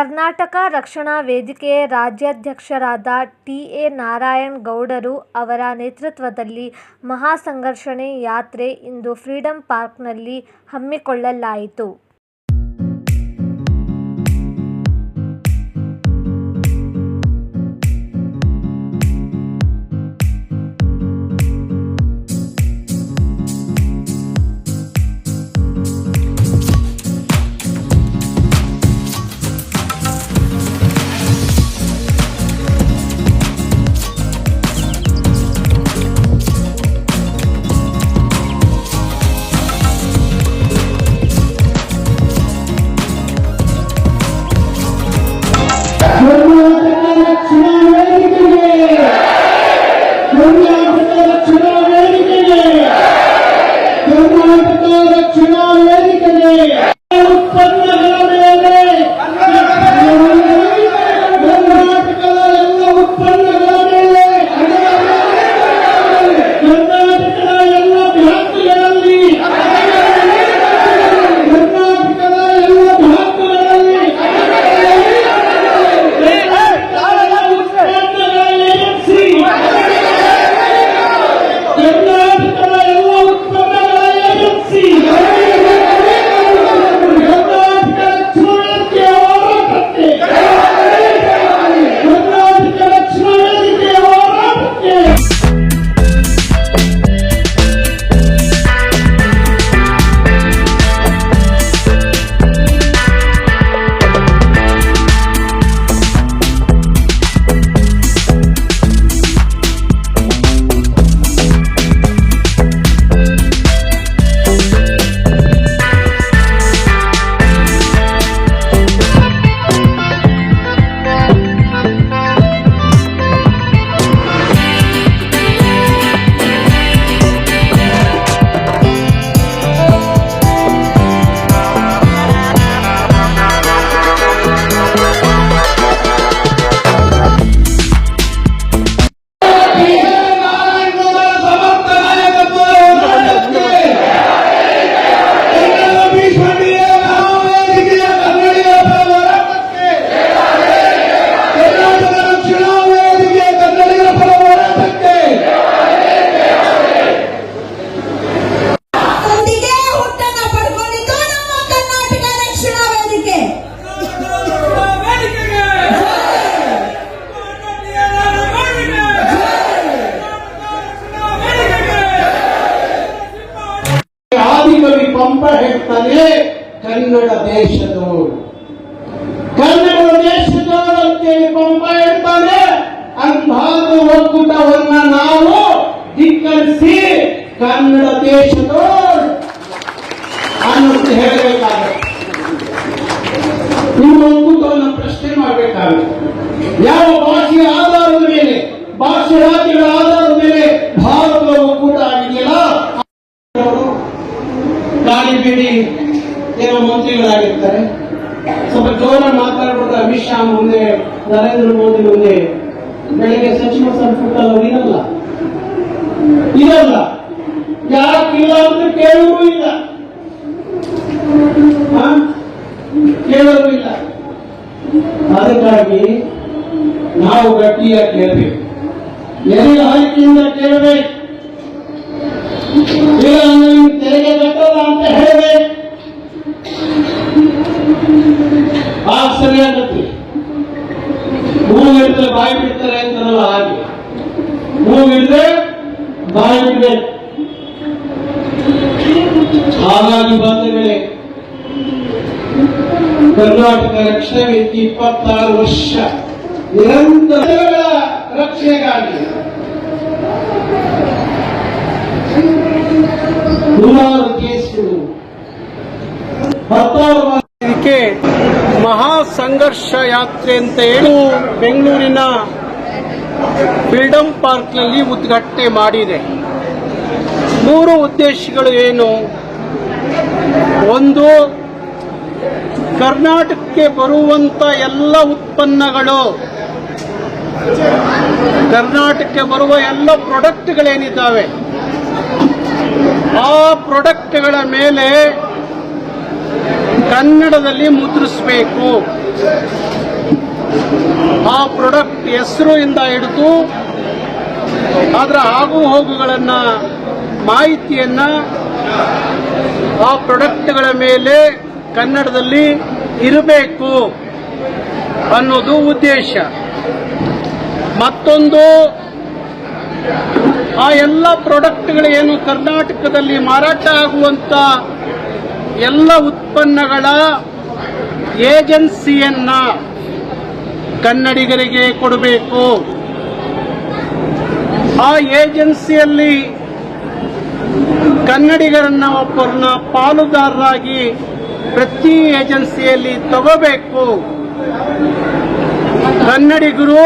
ಕರ್ನಾಟಕ ರಕ್ಷಣಾ ವೇದಿಕೆಯ ರಾಜ್ಯಾಧ್ಯಕ್ಷರಾದ T. A. Narayana ಗೌಡರು ಅವರ ನೇತೃತ್ವದಲ್ಲಿ ಮಹಾಸಂಘರ್ಷಣೆ ಯಾತ್ರೆ ಇಂದು ಫ್ರೀಡಂ ಪಾರ್ಕ್ನಲ್ಲಿ ಹಮ್ಮಿಕೊಳ್ಳಲಾಯಿತು. ಕರ್ನಾಟಕ ರಕ್ಷಣಾ ವೇದಿಕೆಗೆ ಅಂತೇಳಿ ಪಂಪ ಹೇಳ್ತಾನೆ ಅಂತಹ ಒಕ್ಕೂಟವನ್ನ ನಾವು ಧಿಕ್ಕರಿಸಿ ಕನ್ನಡ ದೇಶದ ಅನ್ನೋದು ಹೇಳಬೇಕಾಗುತ್ತೆ. ನಿಮ್ಮ ಒಕ್ಕೂಟವನ್ನು ಪ್ರಶ್ನೆ ಮಾಡಬೇಕಾಗುತ್ತೆ. ಯಾವ ಭಾಷೆಯ ಆಧಾರದ ಮೇಲೆ, ಭಾಷೆ ರಾಜ್ಯಗಳ ಆಧಾರದ ಮೇಲೆ ಭಾರತದ ಒಕ್ಕೂಟ ಆಗಿದೆಯಲ್ಲ? ಗಾಳಿಬೀಡಿ ಏನೋ ಮಂತ್ರಿಗಳಾಗಿರ್ತಾರೆ. ಸ್ವಲ್ಪ ಜೋರ ಅಮಿತ್ ಶಾ ಮುಂದೆ, ನರೇಂದ್ರ ಮೋದಿ ಮುಂದೆ, ಬೆಳಿಗ್ಗೆ ಸಚಿವ ಸಂಪುಟ ಇರಲ್ಲ. ಇರಲ್ಲ. ಯಾಕಿಲ್ಲ ಅಂತ ಕೇಳುವುದೂ ಇಲ್ಲ. ಆ ಕೇಳೋದು ಇಲ್ಲ. ಅದಕ್ಕಾಗಿ ನಾವು ಗಟ್ಟಿಯಾಗಿ ಕೇಳಬೇಕು ಎಲ್ಲಿ ಆಯ್ಕೆಯಿಂದ ಕೇಳಬೇಕು. ಆಗ ಸರಿಯಾಗತ್ತೆ ಮೂಗು ಹಿಡಿದ್ರೆ ಬಾಯಿ ಬಿಡ್ತಾರೆ ಅಂತಾರಲ್ಲ ಹಾಗೆ ಮೂಗು ಹಿಡಿದ್ರೆ ಬಾಯಿ ಬಿಡ್ಬೇಕು ಹಾಗಾಗಿ ಬಂಧುಗಳೇ ಕರ್ನಾಟಕ ರಕ್ಷಣಾ ವೇದಿಕೆ ಇಪ್ಪತ್ತಾರು ವರ್ಷ ನಿರಂತರ ರಕ್ಷಣೆಗಾಗಿ ನೂರಾರು ಸಂಘರ್ಷ ಯಾತ್ರೆ ಅಂತ ಹೇಳಿ ಬೆಂಗಳೂರಿನ ಫ್ರೀಡಂ ಪಾರ್ಕ್ನಲ್ಲಿ ಉದ್ಘಾಟನೆ ಮಾಡಿದೆ. ಮೂರು ಉದ್ದೇಶಗಳು ಏನು? ಒಂದು, ಕರ್ನಾಟಕಕ್ಕೆ ಬರುವಂತ ಎಲ್ಲ ಉತ್ಪನ್ನಗಳು, ಕರ್ನಾಟಕಕ್ಕೆ ಬರುವ ಎಲ್ಲ ಪ್ರಾಡಕ್ಟ್ಗಳೇನಿದ್ದಾವೆ? ಆ ಪ್ರಾಡಕ್ಟ್ಗಳ ಮೇಲೆ ಕನ್ನಡದಲ್ಲಿ ಮುದ್ರಿಸಬೇಕು. ಆ ಪ್ರಾಡಕ್ಟ್ ಹೆಸರು ಇಂದ ಹಿಡಿದು ಅದರ ಆಗು ಹೋಗುಗಳನ್ನ ಮಾಹಿತಿಯನ್ನ ಆ ಪ್ರಾಡಕ್ಟ್ಗಳ ಮೇಲೆ ಕನ್ನಡದಲ್ಲಿ ಇರಬೇಕು ಅನ್ನೋದು ಉದ್ದೇಶ. ಮತ್ತೊಂದು, ಆ ಎಲ್ಲ ಪ್ರಾಡಕ್ಟ್ಗಳೇನು ಕರ್ನಾಟಕದಲ್ಲಿ ಮಾರಾಟ ಆಗುವಂತ ಎಲ್ಲ ಉತ್ಪನ್ನಗಳ ಏಜೆನ್ಸಿಯನ್ನ ಕನ್ನಡಿಗರಿಗೆ ಕೊಡಬೇಕು. ಆ ಏಜೆನ್ಸಿಯಲ್ಲಿ ಕನ್ನಡಿಗರನ್ನ ಒಬ್ಬರನ್ನ ಪಾಲುದಾರರಾಗಿ ಪ್ರತಿ ಏಜೆನ್ಸಿಯಲ್ಲಿ ತಗೋಬೇಕು. ಕನ್ನಡಿಗರು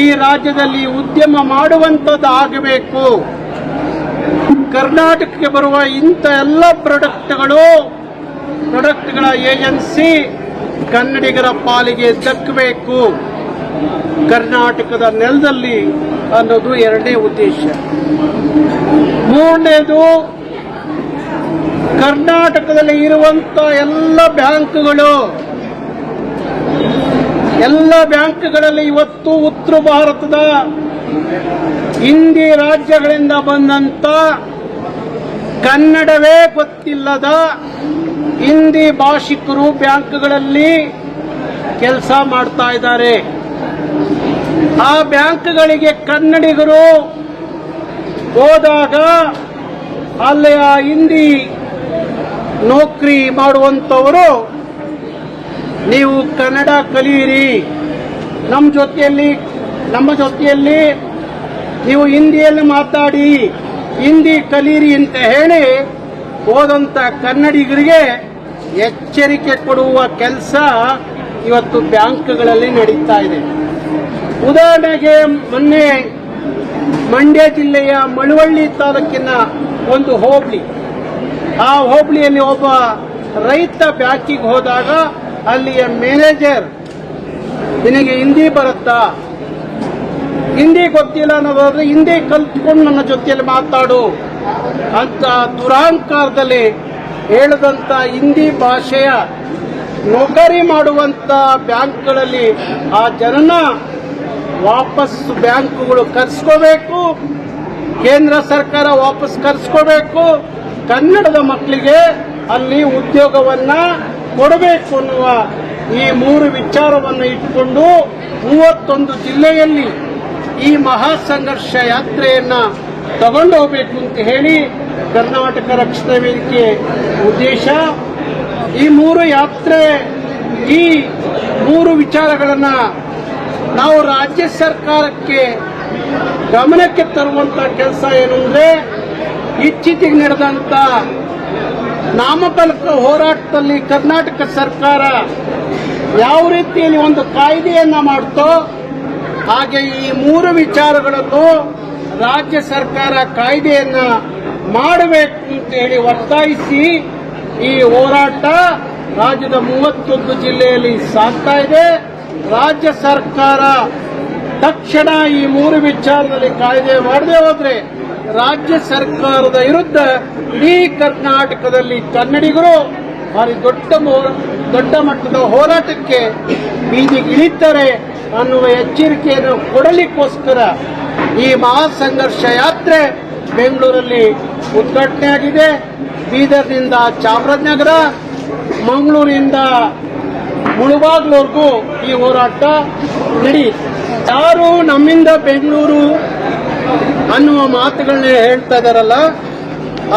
ಈ ರಾಜ್ಯದಲ್ಲಿ ಉದ್ಯಮ ಮಾಡುವಂಥದ್ದು ಆಗಬೇಕು ಕರ್ನಾಟಕಕ್ಕೆ ಬರುವ ಇಂಥ ಎಲ್ಲ ಪ್ರಾಡಕ್ಟ್ಗಳು, ಪ್ರಾಡಕ್ಟ್ಗಳ ಏಜೆನ್ಸಿ ಕನ್ನಡಿಗರ ಪಾಲಿಗೆ ದಕ್ಕಬೇಕು. ಕರ್ನಾಟಕದ ನೆಲದಲ್ಲಿ ಅನ್ನೋದು ಎರಡನೇ ಉದ್ದೇಶ. ಮೂರನೇದು, ಕರ್ನಾಟಕದಲ್ಲಿ ಇರುವಂತ ಎಲ್ಲ ಬ್ಯಾಂಕ್ಗಳು, ಎಲ್ಲ ಬ್ಯಾಂಕ್ಗಳಲ್ಲಿ ಇವತ್ತು ಉತ್ತರ ಭಾರತದ ಹಿಂದಿ ರಾಜ್ಯಗಳಿಂದ ಬಂದಂತ ಕನ್ನಡವೇ ಗೊತ್ತಿಲ್ಲದ ಹಿಂದಿ ಭಾಷಿಕರು ಬ್ಯಾಂಕ್ಗಳಲ್ಲಿ ಕೆಲಸ ಮಾಡ್ತಾ ಇದ್ದಾರೆ. ಆ ಬ್ಯಾಂಕ್ಗಳಿಗೆ ಕನ್ನಡಿಗರು ಹೋದಾಗ ಅಲ್ಲಿಯ ಹಿಂದಿ ನೌಕರಿ ಮಾಡುವಂಥವರು, ನೀವು ಕನ್ನಡ ಕಲಿಯಿರಿ. ನಮ್ಮ ಜೊತೆಯಲ್ಲಿ ನಮ್ಮ ಜೊತೆಯಲ್ಲಿ ನೀವು ಹಿಂದಿಯಲ್ಲಿ ಮಾತಾಡಿ. ಹಿಂದಿ ಕಲೀರಿ ಅಂತ ಹೇಳಿ ಹೋದಂತ ಕನ್ನಡಿಗರಿಗೆ ಎಚ್ಚರಿಕೆ ಕೊಡುವ ಕೆಲಸ ಇವತ್ತು ಬ್ಯಾಂಕ್ಗಳಲ್ಲಿ ನಡೀತಾ ಇದೆ. ಉದಾಹರಣೆಗೆ ಮೊನ್ನೆ ಮಂಡ್ಯ ಜಿಲ್ಲೆಯ ಮಳವಳ್ಳಿ ತಾಲೂಕಿನ ಒಂದು ಹೋಬಳಿ. ಆ ಹೋಬಳಿಯಲ್ಲಿ ಒಬ್ಬ ರೈತ ಬ್ಯಾಂಕಿಗೆ ಹೋದಾಗ ಅಲ್ಲಿಯ ಮ್ಯಾನೇಜರ್, ನಿನಗೆ ಹಿಂದಿ ಬರುತ್ತಾ? ಹಿಂದಿ ಗೊತ್ತಿಲ್ಲ ಅನ್ನೋದಾದ್ರೆ ಹಿಂದಿ ಕಲ್ತ್ಕೊಂಡು ನನ್ನ ಜೊತೆಯಲ್ಲಿ ಮಾತಾಡು ಅಂತ ದುರಾಂಕಾರದಲ್ಲಿ ಹೇಳದಂತ ಹಿಂದಿ ಭಾಷೆಯ ನೌಕರಿ ಮಾಡುವಂತ ಬ್ಯಾಂಕ್ಗಳಲ್ಲಿ ಆ ಜನನ ವಾಪಸ್ ಬ್ಯಾಂಕ್ಗಳು ಕರ್ಸ್ಕೋಬೇಕು, ಕೇಂದ್ರ ಸರ್ಕಾರ ವಾಪಸ್ ಕರ್ಸ್ಕೋಬೇಕು, ಕನ್ನಡದ ಮಕ್ಕಳಿಗೆ ಅಲ್ಲಿ ಉದ್ಯೋಗವನ್ನ ಕೊಡಬೇಕು ಅನ್ನುವ ಈ ಮೂರು ವಿಚಾರವನ್ನು ಇಟ್ಟುಕೊಂಡು ಮೂವತ್ತೊಂದು ಜಿಲ್ಲೆಯಲ್ಲಿ ಈ ಮಹಾ ಸಂಘರ್ಷ ಯಾತ್ರೆಯನ್ನ ತಗೊಂಡು ಹೋಗ್ಬೇಕು ಅಂತ ಹೇಳಿ ಕರ್ನಾಟಕ ರಕ್ಷಣಾ ವೇದಿಕೆ ಉದ್ದೇಶ. ಈ ಮೂರು ಯಾತ್ರೆ, ಈ ಮೂರು ವಿಚಾರಗಳನ್ನ ನಾವು ರಾಜ್ಯ ಸರ್ಕಾರಕ್ಕೆ ಗಮನಕ್ಕೆ ತರುವಂತ ಕೆಲಸ ಏನು ಅಂದ್ರೆ ಇತ್ತೀಚೆಗೆ ನಡೆದಂತ ನಾಮಫಲಕ ಹೋರಾಟದಲ್ಲಿ ಕರ್ನಾಟಕ ಸರ್ಕಾರ ಯಾವ ರೀತಿಯಲ್ಲಿ ಒಂದು ಕಾಯ್ದೆಯನ್ನ ಮಾಡ್ತೋ ಹಾಗೆ ಈ ಮೂರು ವಿಚಾರಗಳನ್ನು ರಾಜ್ಯ ಸರ್ಕಾರ ಕಾಯ್ದೆಯನ್ನ ಮಾಡಬೇಕು ಅಂತ ಹೇಳಿ ಒತ್ತಾಯಿಸಿ ಈ ಹೋರಾಟ ರಾಜ್ಯದ ಮೂವತ್ತೊಂದು ಜಿಲ್ಲೆಯಲ್ಲಿ ಸಾಗ್ತಾ ಇದೆ. ರಾಜ್ಯ ಸರ್ಕಾರ ತಕ್ಷಣ ಈ ಮೂರು ವಿಚಾರದಲ್ಲಿ ಕಾಯ್ದೆ ಮಾಡದೆ ಹೋದ್ರೆ ರಾಜ್ಯ ಸರ್ಕಾರದ ವಿರುದ್ಧ ಇಡೀ ಕರ್ನಾಟಕದಲ್ಲಿ ಕನ್ನಡಿಗರು ಭಾರಿ ದೊಡ್ಡ ದೊಡ್ಡ ಮಟ್ಟದ ಹೋರಾಟಕ್ಕೆ ಬೀದಿಗೆ ಇಳಿತಾರೆ ಅನ್ನುವ ಎಚ್ಚರಿಕೆಯನ್ನು ಕೊಡಲಿಕ್ಕೋಸ್ಕರ ಈ ಮಹಾ ಸಂಘರ್ಷ ಯಾತ್ರೆ ಬೆಂಗಳೂರಲ್ಲಿ ಉದ್ಘಾಟನೆ ಆಗಿದೆ. ಬೀದರ್ನಿಂದ ಚಾಮರಾಜನಗರ, ಮಂಗಳೂರಿನಿಂದ ಮುಳುಬಾಗ್ಲವರೆಗೂ ಈ ಹೋರಾಟ ನಡೆಯಿತು ಯಾರು ನಮ್ಮಿಂದ ಬೆಂಗಳೂರು ಅನ್ನುವ ಮಾತುಗಳನ್ನ ಹೇಳ್ತಾ ಇದಾರಲ್ಲ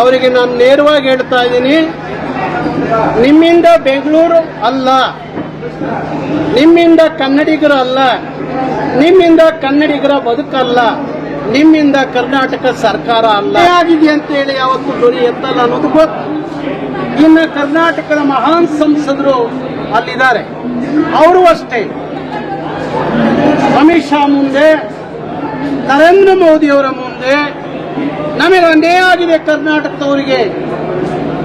ಅವರಿಗೆ ನಾನು ನೇರವಾಗಿ ಹೇಳ್ತಾ ಇದ್ದೀನಿ. ನಿಮ್ಮಿಂದ ಬೆಂಗಳೂರು ಅಲ್ಲ. ನಿಮ್ಮಿಂದ ಕನ್ನಡಿಗರು ಅಲ್ಲ, ನಿಮ್ಮಿಂದ ಕನ್ನಡಿಗರ ಬದುಕಲ್ಲ, ನಿಮ್ಮಿಂದ ಕರ್ನಾಟಕ ಸರ್ಕಾರ ಅಲ್ಲ. ಆಗಿದೆ ಅಂತ ಹೇಳಿ ಯಾವತ್ತು ಧ್ವನಿ ಎತ್ತಲ್ಲ ಅನ್ನೋದು ಗೊತ್ತು. ಇನ್ನು ಕರ್ನಾಟಕದ ಮಹಾನ್ ಸಂಸದರು ಅಲ್ಲಿದ್ದಾರೆ. ಅವರು ಅಷ್ಟೇ. ಅಮಿತ್ ಶಾ ಮುಂದೆ, ನರೇಂದ್ರ ಮೋದಿಯವರ ಮುಂದೆ ನಮಗೆ ಒಂದೇ ಆಗಿದೆ ಕರ್ನಾಟಕದವರಿಗೆ.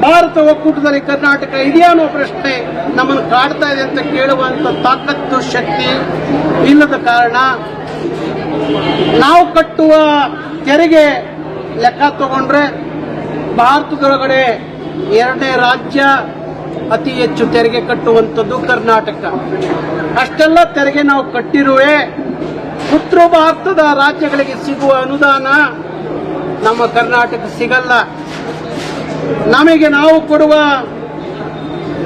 ಭಾರತ ಒಕ್ಕೂಟದಲ್ಲಿ ಕರ್ನಾಟಕ ಇದೆಯಾ ಅನ್ನೋ ಪ್ರಶ್ನೆ ನಮ್ಮನ್ನು ಕಾಡ್ತಾ ಇದೆ ಅಂತ ಕೇಳುವಂತ ತಾಕತ್ತು, ಶಕ್ತಿ ಇಲ್ಲದ ಕಾರಣ ನಾವು ಕಟ್ಟುವ ತೆರಿಗೆ ಲೆಕ್ಕ ತಗೊಂಡ್ರೆ ಭಾರತದೊಳಗಡೆ ಎರಡನೇ ರಾಜ್ಯ ಅತಿ ಹೆಚ್ಚು ತೆರಿಗೆ ಕಟ್ಟುವಂಥದ್ದು ಕರ್ನಾಟಕ. ಅಷ್ಟೆಲ್ಲ ತೆರಿಗೆ ನಾವು ಕಟ್ಟಿರುವೆ. ಉತ್ತರ ಭಾರತದ ರಾಜ್ಯಗಳಿಗೆ ಸಿಗುವ ಅನುದಾನ ನಮ್ಮ ಕರ್ನಾಟಕ ಸಿಗಲ್ಲ. ನಮಗೆ ನಾವು ಕೊಡುವ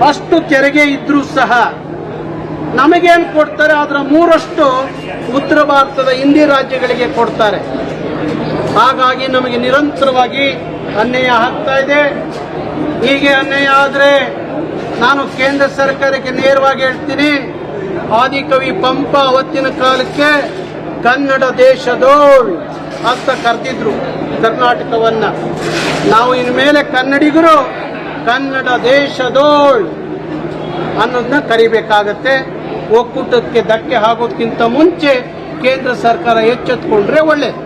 ಅಷ್ಟು ತೆರಿಗೆ ಇದ್ರೂ ಸಹ ನಮಗೇನು ಕೊಡ್ತಾರೆ ಅದರ ಮೂರಷ್ಟು ಉತ್ತರ ಭಾರತದ ಹಿಂದಿ ರಾಜ್ಯಗಳಿಗೆ ಕೊಡ್ತಾರೆ. ಹಾಗಾಗಿ ನಮಗೆ ನಿರಂತರವಾಗಿ ಅನ್ಯಾಯ ಆಗ್ತಾ ಇದೆ. ಹೀಗೆ ಅನ್ಯಾಯ ಆದರೆ ನಾನು ಕೇಂದ್ರ ಸರ್ಕಾರಕ್ಕೆ ನೇರವಾಗಿ ಹೇಳ್ತೀನಿ. ಆದಿಕವಿ ಪಂಪ ಅವತ್ತಿನ ಕಾಲಕ್ಕೆ ಕನ್ನಡ ದೇಶದೋಳ್ ಅಂತ ಕರೆದಿದ್ರು. ಕರ್ನಾಟಕವನ್ನ. ನಾವು ಇನ್ಮೇಲೆ ಕನ್ನಡಿಗರು, ಕನ್ನಡ ದೇಶದೋಳ್ ಅನ್ನೋದನ್ನ ಕರಿಬೇಕಾಗತ್ತೆ. ಒಕ್ಕೂಟಕ್ಕೆ ಧಕ್ಕೆ ಆಗೋಕ್ಕಿಂತ ಮುಂಚೆ ಕೇಂದ್ರ ಸರ್ಕಾರ ಎಚ್ಚೆತ್ಕೊಂಡ್ರೆ ಒಳ್ಳೇದು.